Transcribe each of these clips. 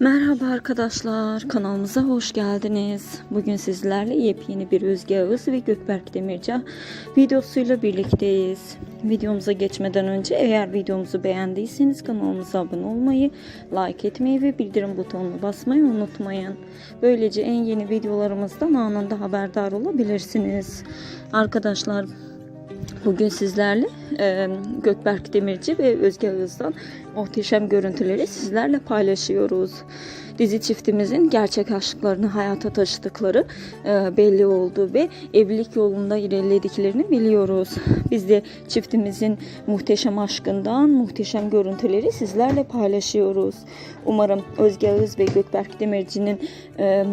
Merhaba arkadaşlar, kanalımıza hoş geldiniz. Bugün sizlerle yepyeni bir Özge Ağız ve Gökberk Demirci videosuyla birlikteyiz. Videomuza geçmeden önce eğer videomuzu beğendiyseniz kanalımıza abone olmayı, like etmeyi ve bildirim butonuna basmayı unutmayın. Böylece en yeni videolarımızdan anında haberdar olabilirsiniz. Arkadaşlar Bugün sizlerle e, Gökberk Demirci ve Özge Ağız'dan muhteşem görüntüleri sizlerle paylaşıyoruz. Dizi çiftimizin gerçek aşklarını hayata taşıdıkları e, belli oldu ve evlilik yolunda ilerlediklerini biliyoruz. Biz de çiftimizin muhteşem aşkından muhteşem görüntüleri sizlerle paylaşıyoruz. Umarım Özge Ağız ve Gökberk Demirci'nin e,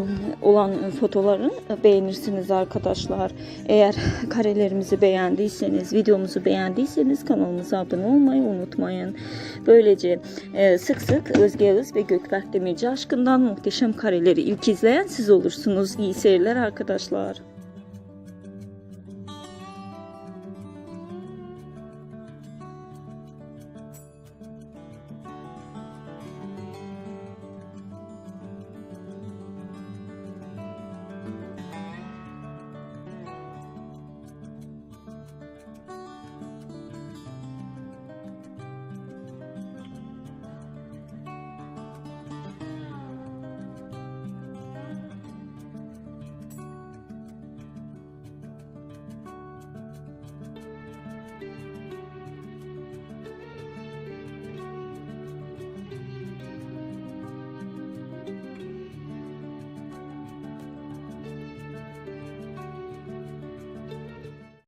olan fotolarını beğenirsiniz arkadaşlar. Eğer karelerimizi beğendiyseniz, videomuzu beğendiyseniz kanalımıza abone olmayı unutmayın. Böylece e, sık sık Özge Ağız ve Gökberk Demirci aşkından muhteşem kareleri ilk izleyen siz olursunuz. İyi seyirler arkadaşlar.